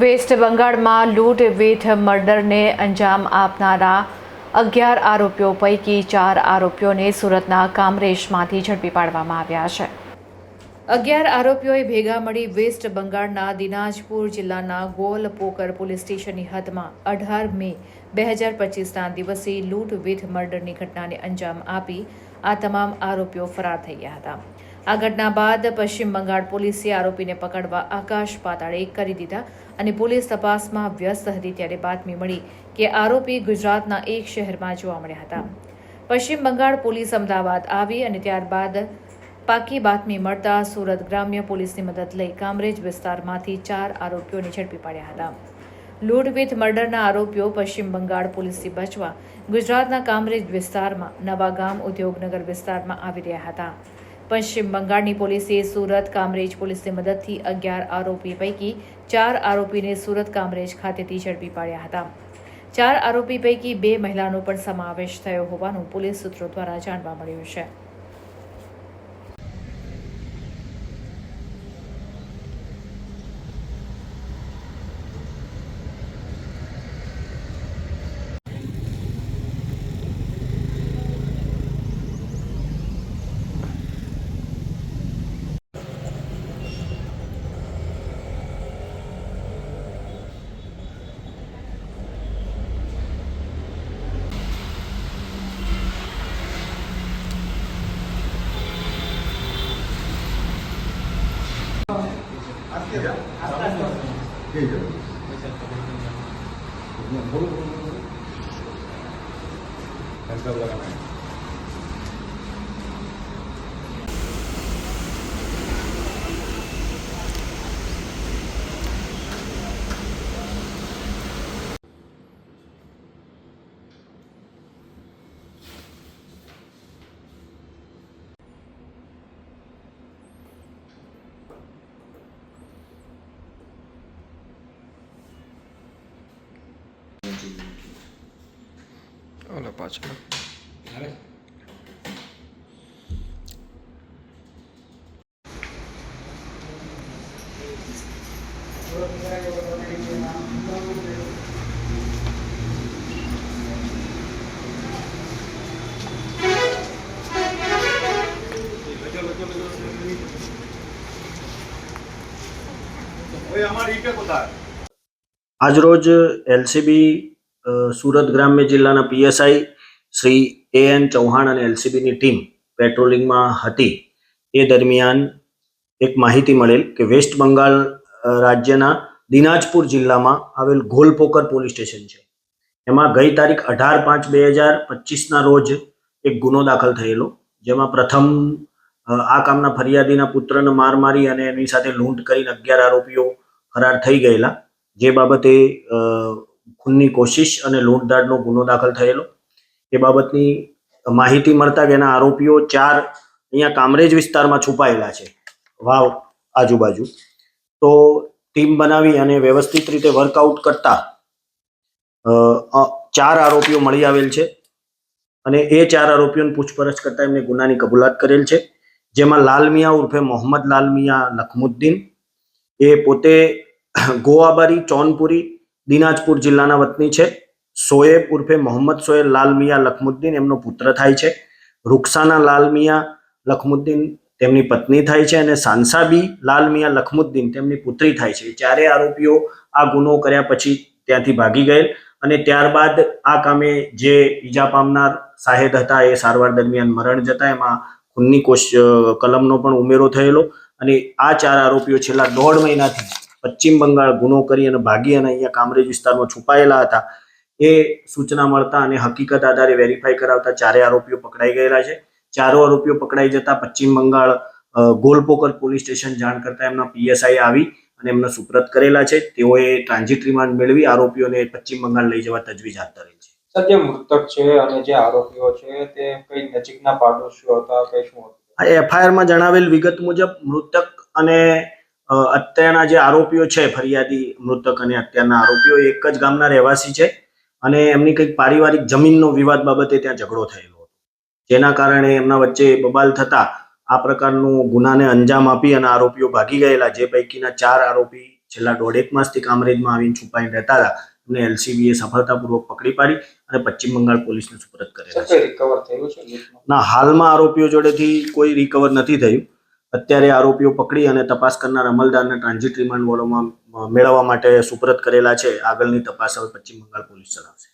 Waste બંગાળમાં લૂંટ with મર્ડરને અંજામ આપનારા અગિયાર આરોપીઓ પૈકી ચાર આરોપીઓને સુરતના કામરેશમાંથી ઝડપી પાડવામાં આવ્યા છે. અગિયાર આરોપીઓએ ભેગા મળી વેસ્ટ બંગાળના દિનાજપુર જિલ્લાના ગોલ પોકર પોલીસ સ્ટેશનની હદમાં અઢાર મે બે હજાર પચીસના દિવસે લૂંટ વિથ મર્ડરની ઘટનાને અંજામ આપી આ તમામ આરોપીઓ ફરાર થઈ ગયા હતા. આ ઘટના બાદ પશ્ચિમ બંગાળ પોલીસે આરોપીને પકડવા આકાશ પાતાળે કરી દીધા અને પોલીસ તપાસમાં વ્યસ્ત હતી ત્યારે બાતમી મળી કે આરોપી ગુજરાતના એક શહેરમાં જોવા મળ્યા હતા. પશ્ચિમ બંગાળ પોલીસ અમદાવાદ આવી અને ત્યારબાદ પાકી બાતમી મળતા સુરત ગ્રામ્ય પોલીસની મદદ લઈ કામરેજ વિસ્તારમાંથી ચાર આરોપીઓને ઝડપી પાડ્યા હતા. લૂંટ વિથ મર્ડરના આરોપીઓ પશ્ચિમ બંગાળ પોલીસથી બચવા ગુજરાતના કામરેજ વિસ્તારમાં નવાગામ ઉદ્યોગનગર વિસ્તારમાં આવી રહ્યા હતા. પશ્ચિમ બંગાળની પોલીસે સુરત કામરેજ પોલીસની મદદથી અગિયાર આરોપી પૈકી ચાર આરોપીને સુરત કામરેજ ખાતેથી ઝડપી પાડ્યા હતા. ચાર આરોપી પૈકી બે મહિલાનો પણ સમાવેશ થયો હોવાનું પોલીસ સૂત્રો દ્વારા જાણવા મળ્યું છે. বড় ઓલા પાછળ આજરોજ એલસીબી સુરત ગ્રામ્ય જિલ્લાના PSI Shri A N Chauhan અને એલસીબીની ટીમ પેટ્રોલિંગમાં હતી. એ દરમિયાન એક માહિતી મળેલ કે વેસ્ટ બંગાળ રાજ્યના દિનાજપુર જિલ્લામાં આવેલ ઘોલપોકર પોલીસ સ્ટેશન છે. એમાં ગઈ તારીખ અઢાર પાંચ બે હજાર પચીસના રોજ એક ગુનો દાખલ થયેલો, જેમાં પ્રથમ આ કામના ફરિયાદીના પુત્રને માર મારી અને એની સાથે લૂંટ કરીને અગિયાર આરોપીઓ ફરાર થઈ ગયેલા. જે બાબતે ખૂનની કોશિશ અને લૂંટધાડનો ગુનો દાખલ થયેલો. એ બાબતની માહિતી મળતા કે એના આરોપીઓ ચાર અહીંયા કામરેજ વિસ્તારમાં છુપાયેલા છે. વાવ, આજુબાજુ. તો ટીમ બનાવી અને વ્યવસ્થિત રીતે વર્કઆઉટ કરતા ચાર આરોપીઓ મળી આવેલ છે. અને એ ચાર આરોપીઓની પૂછપરછ કરતા એમને ગુનાની કબૂલાત કરેલ છે. જેમાં લાલમિયા ઉર્ફે મોહમ્મદ લાલમિયા લખમુદ્દીન, એ પોતે ગોવાબારી, ચોનપુરી દિનાજપુર જિલ્લાના વતની છે. સોએબ ઉર્ફે મોહમ્મદ સોએબ લાલ મિયા લખમુદ્દીન એમનો પુત્ર થાય છે. રૂકસાના લાલ મિયા લખમુદ્દીન તેમની પત્ની થાય છે અને સાંસાબી લાલ મિયા લખમુદ્દીન તેમની પુત્રી થાય છે. ચારે આરોપીઓ આ ગુનો કર્યા પછી ત્યાંથી ભાગી ગયેલ અને ત્યારબાદ આ કામે જે ઈજા પામનાર સાહેદ હતા એ સારવાર દરમિયાન મરણ જતા એમાં ખૂનની કોશ કલમનો પણ ઉમેરો થયેલો અને આ ચાર આરોપીઓ છેલ્લા દોઢ મહિનાથી પશ્ચિમ બંગાળ ગુનો કરી અને ભાગી અને અહીંયા કામરેજ વિસ્તારમાં છુપાયેલા હતા. એ સૂચના મળતા અને હકીકત આધારે વેરીફાઈ કરાવતા ચારે આરોપીઓ પકડાઈ ગયેલા છે. ચારો આરોપીઓ પકડાઈ જતા પશ્ચિમ બંગાળ ગોલપોકર પોલીસ સ્ટેશન જાણ કરતા એમના પીએસઆઈ આવી અને એમને સુપ્રત કરેલા છે. તેઓએ ટ્રાન્ઝિટ રિમાન્ડ મેળવી આરોપીઓને પશ્ચિમ બંગાળ લઈ જવા તજવીજ હાથ ધરી છે. સર જે મૃતક છે અને જે આરોપીઓ છે તે કઈ નજીકના પાડોશીઓ હતા કઈ શું એફઆઈઆરમાં જણાવેલ વિગત મુજબ મૃતક અને અત્યારના જે આરોપીઓ છે ફરિયાદી મૃતક અને અત્યારના આરોપીઓ એક જ ગામના રહેવાસી છે અને એમની કંઈક પારિવારિક જમીનનો વિવાદ બાબતે ત્યાં ઝઘડો થયેલો હતો. જેના કારણે એમના વચ્ચે બબાલ થતા આ પ્રકારનું ગુનાને અંજામ આપી અને આરોપીઓ ભાગી ગયેલા જે પૈકીના ચાર આરોપી છેલ્લા દોઢેક માસથી કામરેજમાં આવીને છુપાઈને રહેતા હતા. એમને એલસીબીએ સફળતાપૂર્વક પકડી પાડી અને પશ્ચિમ બંગાળ પોલીસને સુપરત કરેલા છે. રિકવર થયું છે? ના હાલમાં આરોપીઓ જોડેથી કોઈ રિકવર નથી થયું. અત્યારે આરોપીઓ પકડી અને તપાસ કરનાર અમલદારને ટ્રાન્ઝિટ રિમાન્ડ વોર્ડમાં મેળવવા માટે સુપરત કરેલા છે. આગળની તપાસ હવે પશ્ચિમ બંગાળ પોલીસ ચલાવશે.